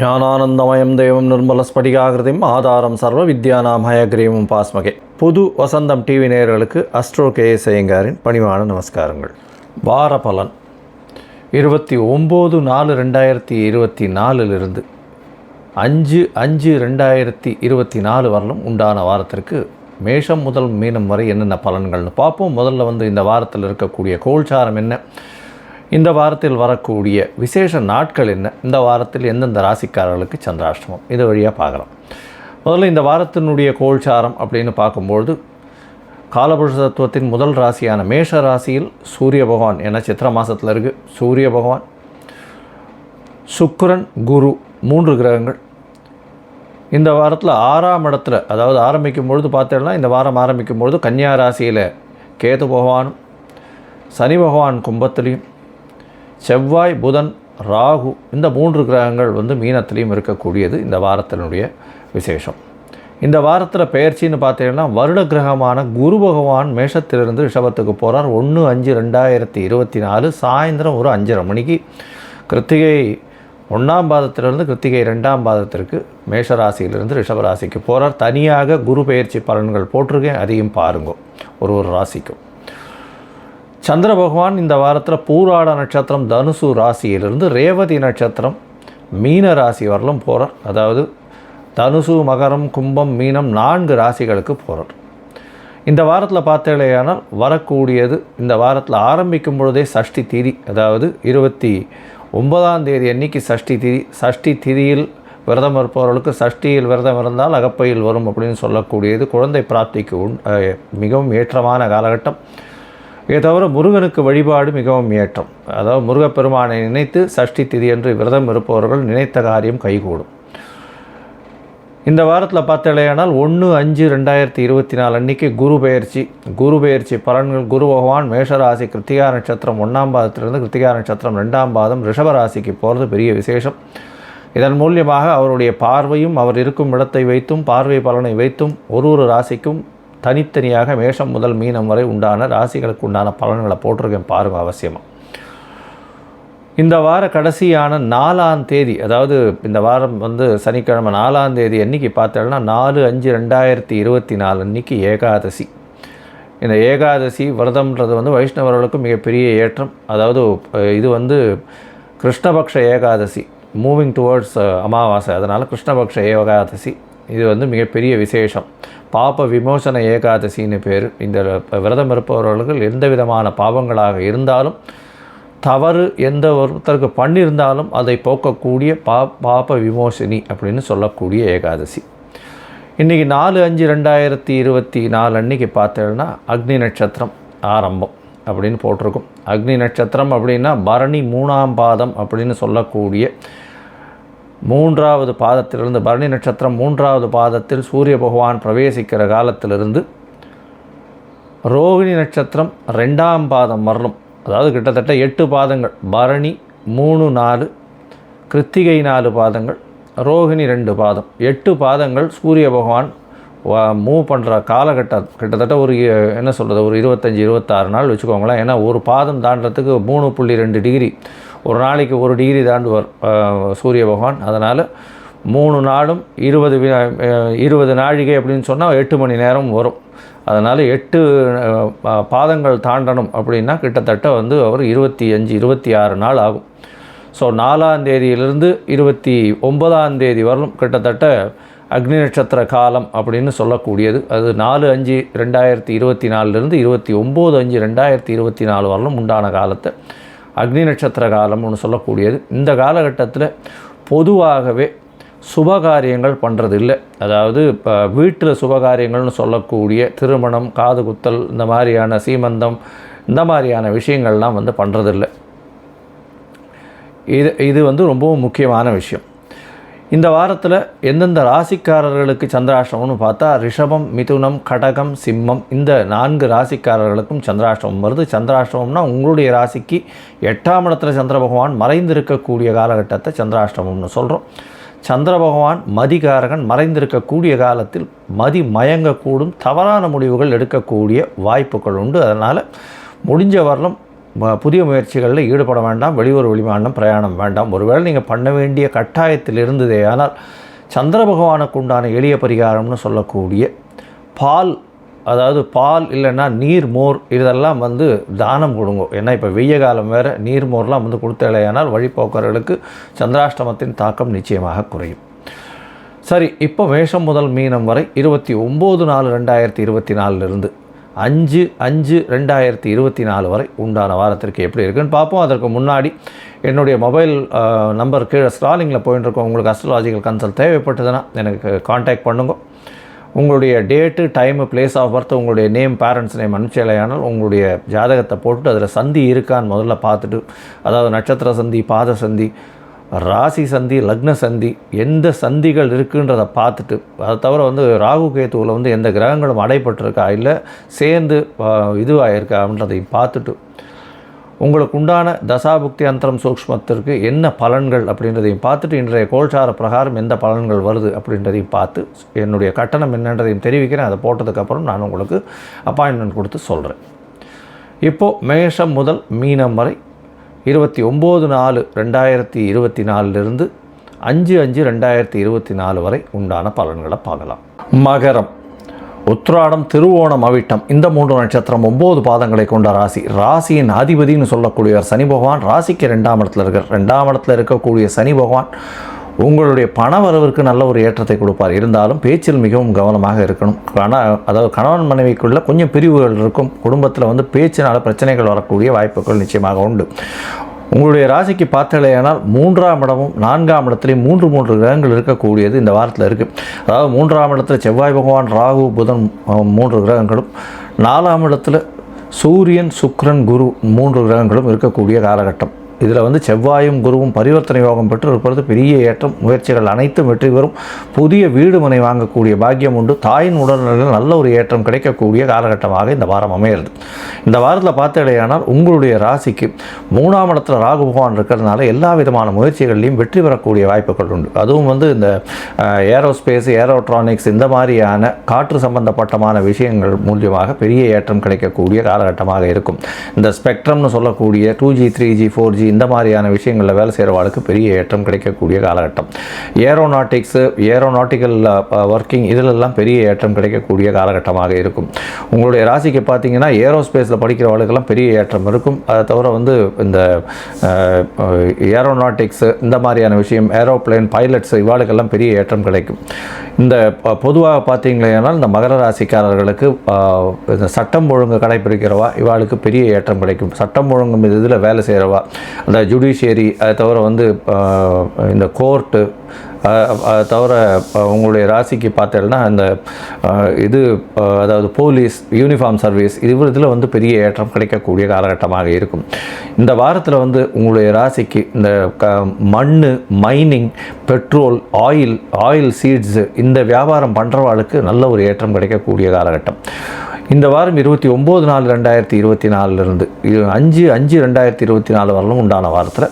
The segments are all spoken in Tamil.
ஞானானந்தமயம் தெய்வம் நிர்மலஸ்படிகாகிருதியும் ஆதாரம் சர்வ வித்யானாம் ஹயக்ரீமும் பாஸ்மகே. புது வசந்தம் டிவி நேயர்களுக்கு அஸ்ட்ரோ கே எஸ் ஐயங்காரின் பணிவான நமஸ்காரங்கள். வார பலன். இருபத்தி ஒம்பது நாலு ரெண்டாயிரத்தி இருபத்தி நாலிலிருந்து அஞ்சு அஞ்சு ரெண்டாயிரத்தி இருபத்தி நாலு வரலும் உண்டான வாரத்திற்கு மேஷம் முதல் மீனம் வரை என்னென்ன பலன்கள்னு பார்ப்போம். முதல்ல வந்து இந்த வாரத்தில் இருக்கக்கூடிய கோல்சாரம் என்ன? இந்த வாரத்தில் வரக்கூடிய விசேஷ நாட்கள் என்ன? இந்த வாரத்தில் எந்தெந்த ராசிக்காரர்களுக்கு சந்திராஷ்டமம்? இது வழியாக பார்க்கலாம். முதல்ல இந்த வாரத்தினுடைய கோல்சாரம் அப்படின்னு பார்க்கும்பொழுது காலபுருஷ தத்துவத்தின் முதல் ராசியான மேஷ ராசியில் சூரிய பகவான் என சித்திர மாதத்தில் இருக்குது சூரிய பகவான் சுக்கரன் குரு மூன்று கிரகங்கள். இந்த வாரத்தில் ஆறாம் இடத்துல அதாவது ஆரம்பிக்கும் பொழுது பார்த்தோம்னா இந்த வாரம் ஆரம்பிக்கும் பொழுது கன்னியா ராசியில் கேது பகவானும் சனி பகவான் கும்பத்துலேயும் செவ்வாய் புதன் ராகு இந்த மூன்று கிரகங்கள் வந்து மீனத்திலையும் இருக்கக்கூடியது இந்த வாரத்தினுடைய விசேஷம். இந்த வாரத்தில் பெயர்ச்சின்னு பார்த்தீங்கன்னா வருட கிரகமான குரு பகவான் மேஷத்திலிருந்து ரிஷபத்துக்கு போகிறார் ஒன்று அஞ்சு ரெண்டாயிரத்தி இருபத்தி நாலு சாயந்தரம் ஒரு அஞ்சரை மணிக்கு. கிருத்திகை ஒன்றாம் பாதத்திலிருந்து கிருத்திகை ரெண்டாம் பாதத்திற்கு மேஷராசியிலிருந்து ரிஷபராசிக்கு போகிறார் தனியாக குரு பெயர்ச்சி பலன்கள் போட்டிருக்கேன். அதையும் பாருங்க. ஒரு ஒரு ராசிக்கும். சந்திர பகவான் இந்த வாரத்தில் பூராட நட்சத்திரம் தனுசு ராசியிலிருந்து ரேவதி நட்சத்திரம் மீன ராசி வரலும் போகிறார் அதாவது தனுசு மகரம் கும்பம் மீனம் நான்கு ராசிகளுக்கு போகிறார் இந்த வாரத்தில் பார்த்தேலையானால் வரக்கூடியது இந்த வாரத்தில் ஆரம்பிக்கும் பொழுதே சஷ்டி திதி. அதாவது இருபத்தி ஒன்பதாம் தேதி அன்னைக்கு சஷ்டி திதி. சஷ்டி திதியில் விரதம் இருப்பவர்களுக்கு சஷ்டியில் விரதம் இருந்தால் அகப்பையில் வரும் அப்படின்னு சொல்லக்கூடியது குழந்தை பிராப்திக்கு உண் மிகவும் ஏற்றமான காலகட்டம். இதை தவிர முருகனுக்கு வழிபாடு மிகவும் ஏற்றம். அதாவது முருகப்பெருமானை நினைத்து சஷ்டி திதி என்று விரதம் இருப்பவர்கள் நினைத்த காரியம் கைகூடும். இந்த வாரத்தில் பார்த்தலையானால் ஒன்று அஞ்சு ரெண்டாயிரத்தி இருபத்தி நாலு அன்றைக்கி குரு பெயர்ச்சி. குரு பெயர்ச்சி பலன்கள் குரு பகவான் மேஷராசி கிருத்திகா நட்சத்திரம் ஒன்றாம் பாதத்திலிருந்து கிருத்திகா நட்சத்திரம் ரெண்டாம் பாதம் ரிஷபராசிக்கு போகிறது பெரிய விசேஷம். இதன் மூலியமாக அவருடைய பார்வையும் அவர் இருக்கும் இடத்தை வைத்தும் பார்வை பலனை வைத்தும் ஒரு ஒரு ராசிக்கும் தனித்தனியாக மேஷம் முதல் மீனம் வரை உண்டான ராசிகளுக்கு உண்டான பலன்களை போட்டிருக்கேன் பாருங்கள் அவசியமாக இந்த வார கடைசியான நாலாம் தேதி அதாவது இந்த வாரம் வந்து சனிக்கிழமை நாலாம் தேதி அன்றைக்கி பார்த்தோன்னா நாலு அஞ்சு ரெண்டாயிரத்தி இருபத்தி நாலு அன்றைக்கி ஏகாதசி. இந்த ஏகாதசி விரதம்ன்றது வந்து வைஷ்ணவர்களுக்கும் மிகப்பெரிய ஏற்றம். அதாவது இது வந்து கிருஷ்ணபக்ஷ ஏகாதசி மூவிங் டுவர்ட்ஸ் அமாவாசை. அதனால் கிருஷ்ணபக்ஷ ஏகாதசி. இது வந்து மிகப்பெரிய விசேஷம். பாப விமோசன ஏகாதசின்னு பேர். இந்த விரதம் இருப்பவர்களுக்கு எந்த விதமான பாவங்களாக இருந்தாலும் தவறு எந்த ஒருத்தருக்கு பண்ணியிருந்தாலும் அதை போக்கக்கூடிய பா பாப விமோசினி அப்படின்னு சொல்லக்கூடிய ஏகாதசி. இன்றைக்கி நாலு அஞ்சு ரெண்டாயிரத்தி இருபத்தி நாலு அன்றைக்கி பார்த்தோன்னா அக்னி நட்சத்திரம் ஆரம்பம் அப்படின்னு போட்டிருக்கும். அக்னி நட்சத்திரம் அப்படின்னா பரணி மூணாம் பாதம் அப்படின்னு சொல்லக்கூடிய மூன்றாவது பாதத்திலிருந்து பரணி நட்சத்திரம் மூன்றாவது பாதத்தில் சூரிய பகவான் பிரவேசிக்கிற காலத்திலிருந்து ரோகிணி நட்சத்திரம் ரெண்டாம் பாதம் வரலும் அதாவது கிட்டத்தட்ட எட்டு பாதங்கள். பரணி மூணு நாலு கிருத்திகை நாலு பாதங்கள் ரோகிணி ரெண்டு பாதம். எட்டு பாதங்கள் சூரிய பகவான் மூவ் பண்ணுற காலகட்டம் கிட்டத்தட்ட ஒரு என்ன சொல்கிறது ஒரு இருபத்தஞ்சி இருபத்தாறு நாள் வச்சுக்கோங்களேன். ஏன்னா ஒரு பாதம் தாண்டத்துக்கு மூணு புள்ளி ரெண்டு டிகிரி. ஒரு நாளைக்கு ஒரு டிகிரி தாண்டுவார் சூரிய பகவான். அதனால் மூணு நாளும் இருபது இருபது நாழிகை அப்படின்னு சொன்னால் எட்டு மணி நேரம் வரும். அதனால் எட்டு பாதங்கள் தாண்டணும் அப்படின்னா கிட்டத்தட்ட வந்து அவர் இருபத்தி அஞ்சு இருபத்தி ஆறு நாள் ஆகும். ஸோ நாலாம் தேதியிலிருந்து இருபத்தி ஒன்பதாம் தேதி வரலும் கிட்டத்தட்ட அக்னி நட்சத்திர காலம் அப்படின்னு சொல்லக்கூடியது. அது நாலு அஞ்சு ரெண்டாயிரத்தி இருபத்தி நாலுலேருந்து இருபத்தி ஒம்பது அஞ்சு ரெண்டாயிரத்தி இருபத்தி நாலு வரலும் உண்டான காலத்தை அக்னி நட்சத்திர காலம்னு சொல்லக்கூடியது. இந்த காலகட்டத்தில் பொதுவாகவே சுபகாரியங்கள் பண்ணுறது இல்லை அதாவது இப்போ வீட்டில் சுபகாரியங்கள்னு சொல்லக்கூடிய திருமணம் காது குத்தல் இந்த மாதிரியான சீமந்தம் இந்த மாதிரியான விஷயங்கள்லாம் வந்து பண்ணுறதில்ல இது இது வந்து ரொம்பவும் முக்கியமான விஷயம். இந்த வாரத்தில் எந்தெந்த ராசிக்காரர்களுக்கு சந்திராஷ்டமம்னு பார்த்தா ரிஷபம் மிதுனம் கடகம் சிம்மம் இந்த நான்கு ராசிக்காரர்களுக்கும் சந்திராஷ்டமம் வருது. சந்திராஷ்டமம்னா உங்களுடைய ராசிக்கு எட்டாம் இடத்துல சந்திர பகவான் மறைந்திருக்கக்கூடிய காலகட்டத்தை சந்திராஷ்டமம்னு சொல்கிறோம் சந்திர பகவான் மதிகாரகன் மறைந்திருக்கக்கூடிய காலத்தில் மதி மயங்கக்கூடும் தவறான முடிவுகள் எடுக்கக்கூடிய வாய்ப்புகள் உண்டு. அதனால் முடிஞ்ச வரலும் புதிய முயற்சிகளில் ஈடுபட வேண்டாம் வெளியூர் வெளிமாநிலம் பிரயாணம் வேண்டாம். ஒருவேளை நீங்கள் பண்ண வேண்டிய கட்டாயத்தில் இருந்ததே ஆனால் சந்திர பகவானுக்கு உண்டான எளிய பரிகாரம்னு சொல்லக்கூடிய பால் அதாவது பால் இல்லைன்னா நீர் மோர் இதெல்லாம் வந்து தானம் கொடுங்க. ஏன்னா இப்போ வெய்ய காலம் வேறு நீர் மோர்லாம் வந்து கொடுத்தலையானால் வழிபோக்கர்களுக்கு சந்திராஷ்டமத்தின் தாக்கம் நிச்சயமாக குறையும். சரி இப்போ மேஷம் முதல் மீனம் வரை இருபத்தி ஒம்பது நாலு ரெண்டாயிரத்தி இருபத்தி நாலுலேருந்து அஞ்சு அஞ்சு ரெண்டாயிரத்தி இருபத்தி நாலு வரை உண்டான வாரத்திற்கு எப்படி இருக்குன்னு பார்ப்போம். அதற்கு முன்னாடி என்னுடைய மொபைல் நம்பர் கீழே ஸ்டாலிங்கில் போயின்னு இருக்கோம் உங்களுக்கு அஸ்ட்ராலாஜிக்கல் கன்சல்ட் தேவைப்பட்டதுன்னா எனக்கு காண்டாக்ட் பண்ணுங்க. உங்களுடைய date time place of birth உங்களுடைய நேம் பேரண்ட்ஸ் நேம் அனுப்பிச்சலையானால் உங்களுடைய ஜாதகத்தை போட்டு அதில் சந்தி இருக்கான்னு முதல்ல பார்த்துட்டு அதாவது நட்சத்திர சந்தி பாத சந்தி ராசி சந்தி லக்ன சந்தி எந்த சந்திகள் இருக்குன்றதை பார்த்துட்டு அதை தவிர வந்து ராகு கேத்துவில் வந்து எந்த கிரகங்களும் அடைப்பட்டிருக்கா இல்லை சேர்ந்து இதுவாகிருக்கான்றதையும் பார்த்துட்டு உங்களுக்கு உண்டான தசாபுக்தி அந்தரம் சூக்ஷ்மத்திற்கு என்ன பலன்கள் அப்படின்றதையும் பார்த்துட்டு இன்றைய கோல்சார பிரகாரம் எந்த பலன்கள் வருது அப்படின்றதையும் பார்த்து என்னுடைய கட்டணம் என்னன்றதையும் தெரிவிக்கிறேன். அதை போட்டதுக்கப்புறம் நான் உங்களுக்கு அப்பாயின்மெண்ட் கொடுத்து சொல்கிறேன் இப்போது மேஷம் முதல் மீனம் வரை இருபத்தி ஒம்பது நாலு ரெண்டாயிரத்தி இருபத்தி நாலுலேருந்து அஞ்சு அஞ்சு ரெண்டாயிரத்தி இருபத்தி நாலு வரை உண்டான பலன்களை பார்க்கலாம். மகரம். உத்ராடம் திருவோணம் அவிட்டம். இந்த மூன்று நட்சத்திரம் ஒம்பது பாதங்களை கொண்ட ராசி. ராசியின் அதிபதினு சொல்லக்கூடியவர் சனி பகவான். ராசிக்கு ரெண்டாம் இடத்துல இருக்கிறார் ரெண்டாம் இடத்துல இருக்கக்கூடிய சனி பகவான் உங்களுடைய பண வரவிற்கு நல்ல ஒரு ஏற்றத்தை கொடுப்பார். இருந்தாலும் பேச்சில் மிகவும் கவனமாக இருக்கணும். கண அதாவது கணவன் மனைவிக்குள்ள கொஞ்சம் பிரிவுகள் இருக்கும். குடும்பத்தில் வந்து பேச்சினால் பிரச்சனைகள் வரக்கூடிய வாய்ப்புகள் நிச்சயமாக உண்டு. உங்களுடைய ராசிக்கு பார்த்தலையானால் மூன்றாம் இடமும் நான்காம் இடத்துலையும் மூன்று மூன்று கிரகங்கள் இருக்கக்கூடியது இந்த வாரத்தில் இருக்குது அதாவது மூன்றாம் இடத்துல செவ்வாய் பகவான் ராகு புதன் மூன்று கிரகங்களும் நாலாம் இடத்துல சூரியன் சுக்ரன் குரு மூன்று கிரகங்களும் இருக்கக்கூடிய காலகட்டம். இதில் வந்து செவ்வாயும் குருவும் பரிவர்த்தனை யோகம் பெற்று இருப்பது பெரிய ஏற்றம். முயற்சிகள் அனைத்தும் வெற்றி பெறும். புதிய வீடு மனை வாங்கக்கூடிய பாக்கியம் உண்டு. தாயின் உடல்நிலையில் நல்ல ஒரு ஏற்றம் கிடைக்கக்கூடிய காலகட்டமாக இந்த வாரம் அமையிறது இந்த வாரத்தில் பார்த்தடையானால் உங்களுடைய ராசிக்கு மூணாம் இடத்துல ராகு பகவான் இருக்கிறதுனால எல்லா விதமான முயற்சிகள்லையும் வெற்றி பெறக்கூடிய வாய்ப்புகள் உண்டு. அதுவும் வந்து இந்த ஏரோஸ்பேஸ் ஏரோட்ரானிக்ஸ் இந்த மாதிரியான காற்று சம்பந்தப்பட்டமான விஷயங்கள் மூலியமாக பெரிய ஏற்றம் கிடைக்கக்கூடிய காலகட்டமாக இருக்கும். இந்த ஸ்பெக்ட்ரம்னு சொல்லக்கூடிய two G three G four G இந்த மாதிரியான விஷயங்களில் வேலை செய்கிறவாளுக்கு பெரிய ஏற்றம் கிடைக்கக்கூடிய காலகட்டம். ஏரோநாட்டிக்ஸு ஏரோநாட்டிக்கல் ஒர்க்கிங் இதிலெல்லாம் பெரிய ஏற்றம் கிடைக்கக்கூடிய காலகட்டமாக இருக்கும். உங்களுடைய ராசிக்கு பார்த்தீங்கன்னா ஏரோஸ்பேஸில் படிக்கிறவளுக்கெல்லாம் பெரிய ஏற்றம் இருக்கும். அதை தவிர வந்து இந்த uh, uh, ஏரோநாட்டிக்ஸு இந்த மாதிரியான விஷயம் ஏரோப்ளேன் பைலட்ஸ் இவாளுக்கெல்லாம் பெரிய ஏற்றம் கிடைக்கும். இந்த uh, பொதுவாக பார்த்தீங்களேனால் இந்த மகர ராசிக்காரர்களுக்கு இந்த சட்டம் ஒழுங்கு கடைப்பிடிக்கிறவா இவாளுக்கு பெரிய ஏற்றம் கிடைக்கும். சட்டம் ஒழுங்கு இதில் வேலை செய்கிறவா அந்த ஜுடிஷியரி அதை தவிர வந்து இந்த கோர்ட்டு அதை தவிர உங்களுடைய ராசிக்கு பார்த்தேன்னா இந்த இது அதாவது போலீஸ் யூனிஃபார்ம் சர்வீஸ் இது இதில் வந்து பெரிய ஏற்றம் கிடைக்கக்கூடிய காலகட்டமாக இருக்கும். இந்த வாரத்தில் வந்து உங்களுடைய ராசிக்கு இந்த க மண் mining petrol oil oil seeds இந்த வியாபாரம் பண்ணுறவாளுக்கு நல்ல ஒரு ஏற்றம் கிடைக்கக்கூடிய காலகட்டம். இந்த வாரம் இருபத்தி ஒம்பது நாலு ரெண்டாயிரத்தி இருபத்தி நாலுலேருந்து அஞ்சு அஞ்சு ரெண்டாயிரத்தி இருபத்தி நாலு வரலும் உண்டான வாரத்தில்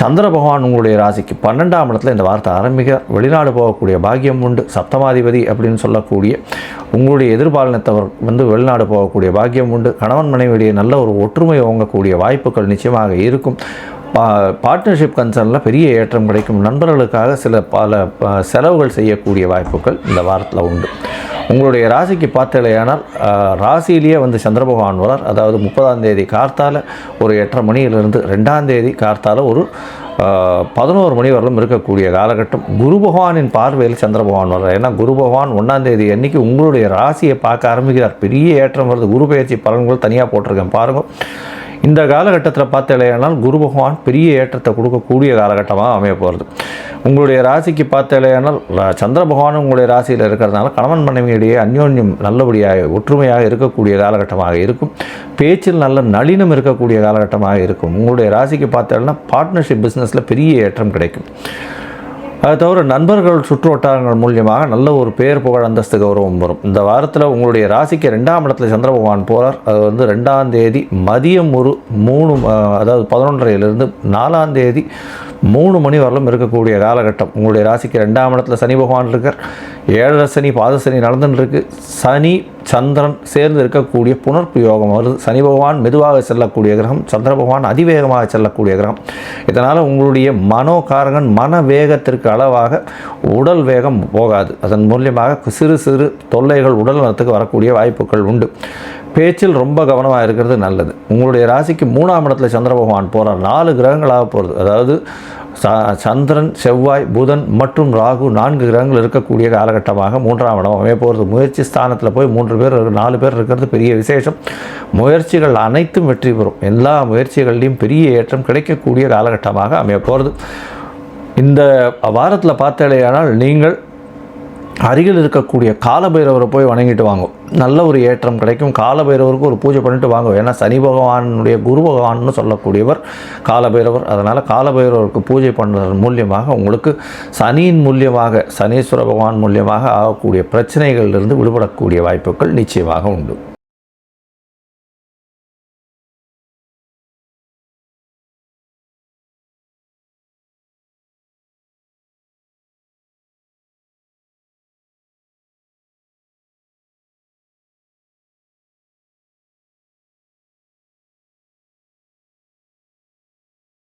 சந்திர பகவான் உங்களுடைய ராசிக்கு பன்னெண்டாம் இடத்துல இந்த வார்த்தை ஆரம்பிக்க வெளிநாடு போகக்கூடிய பாக்கியம் உண்டு சப்தமாதிபதி அப்படின்னு சொல்லக்கூடிய உங்களுடைய எதிர்பாலினத்தவர் வந்து வெளிநாடு போகக்கூடிய பாக்கியம் உண்டு கணவன் மனைவியுடைய நல்ல ஒரு ஒற்றுமை ஓங்கக்கூடிய வாய்ப்புகள் நிச்சயமாக இருக்கும். பார்ட்னர்ஷிப் கன்சர்னில் பெரிய ஏற்றம் கிடைக்கும். நண்பர்களுக்காக சில பல செலவுகள் செய்யக்கூடிய வாய்ப்புகள் இந்த வாரத்தில் உண்டு. உங்களுடைய ராசிக்கு பார்த்தலையானால் ராசியிலேயே வந்து சந்திர பகவான் வரார் அதாவது முப்பதாம் தேதி கார்த்தால ஒரு எட்டரை மணியிலிருந்து ரெண்டாம் தேதி கார்த்தால ஒரு பதினோரு மணி வரலும் இருக்கக்கூடிய காலகட்டம். குரு பகவானின் பார்வையில் சந்திர பகவான் வர்றார். ஏன்னா குரு பகவான் ஒன்றாம் தேதி அன்னைக்கு உங்களுடைய ராசியை பார்க்க ஆரம்பிக்கிறார். பெரிய ஏற்றம் வருது. குரு பயிற்சி பலன்கள் தனியாக போட்டிருக்கேன். பாருங்கள் இந்த காலகட்டத்தில் பார்த்தலையானால் குரு பகவான் பெரிய ஏற்றத்தை கொடுக்கக்கூடிய காலகட்டமாக அமைய போகிறது உங்களுடைய ராசிக்கு பார்த்தலையானால் ர- சந்திர பகவான் உங்களுடைய ராசியில் இருக்கிறதுனால கணவன் மனைவியிடையே அந்யோன்யம் நல்லபடியாக ஒற்றுமையாக இருக்கக்கூடிய காலகட்டமாக இருக்கும். பேச்சில் நல்ல நளினம் இருக்கக்கூடிய காலகட்டமாக இருக்கும். உங்களுடைய ராசிக்கு பார்த்தீங்கன்னா பார்ட்னர்ஷிப் பிஸ்னஸில் பெரிய ஏற்றம் கிடைக்கும். அது தவிர நண்பர்கள் சுற்று வட்டாரங்கள் மூலியமாக நல்ல ஒரு பேர் புகழ் அந்தஸ்து கௌரவம் வரும். இந்த வாரத்தில் உங்களுடைய ராசிக்கு ரெண்டாம் இடத்துல சந்திர பகவான் போகிறார் அது வந்து ரெண்டாம் தேதி மதியம் ஒரு மூணு அதாவது பதினொன்றரையிலிருந்து நாலாம் தேதி மூணு மணி வரலும் இருக்கக்கூடிய காலகட்டம். உங்களுடைய ராசிக்கு ரெண்டாம் இடத்துல சனி பகவான் இருக்கார். ஏழரை சனி பாத சனி நடந்துன்னு இருக்கு. சனி சந்திரன் சேர்ந்து இருக்கக்கூடிய புனர்ப்பு யோகம். வருது சனி பகவான் மெதுவாக செல்லக்கூடிய கிரகம் சந்திர பகவான் அதிவேகமாக செல்லக்கூடிய கிரகம். இதனால் உங்களுடைய மனோகாரகன் மன வேகத்திற்கு அளவாக உடல் வேகம் போகாது. அதன் மூலியமாக சிறு சிறு தொல்லைகள் உடல் நலத்துக்கு வரக்கூடிய வாய்ப்புகள் உண்டு. பேச்சில் ரொம்ப கவனமாக இருக்கிறது நல்லது. உங்களுடைய ராசிக்கு மூணாம் இடத்துல சந்திர பகவான் போகிறார் நாலு கிரகங்களாக போகிறது அதாவது சந்திரன் செவ்வாய் புதன் மற்றும் ராகு நான்கு கிரகங்கள் இருக்கக்கூடிய காலகட்டமாக மூன்றாம் இடம் அமைய போகிறது. முயற்சி ஸ்தானத்தில் போய் மூன்று பேர் நாலு பேர் இருக்கிறது பெரிய விசேஷம். முயற்சிகள் அனைத்தும் வெற்றி பெறும். எல்லா முயற்சிகள்லையும் பெரிய ஏற்றம் கிடைக்கக்கூடிய காலகட்டமாக அமைய போகிறது. இந்த வாரத்தில் பார்த்தாலேயானால் நீங்கள் அருகில் இருக்கக்கூடிய காலபைரவரை போய் வணங்கிட்டு வாங்க. நல்ல ஒரு ஏற்றம் கிடைக்கும். காலபைரவருக்கு ஒரு பூஜை பண்ணிட்டு வாங்க. ஏன்னா சனி பகவானுடைய குரு பகவான்னு சொல்லக்கூடியவர் காலபைரவர். அதனால் காலபைரவருக்கு பூஜை பண்ணுறதன் மூலியமாக உங்களுக்கு சனியின் மூலியமாக சனீஸ்வர பகவான் மூலியமாக ஆகக்கூடிய பிரச்சனைகளிலிருந்து விடுபடக்கூடிய வாய்ப்புகள் நிச்சயமாக உண்டு.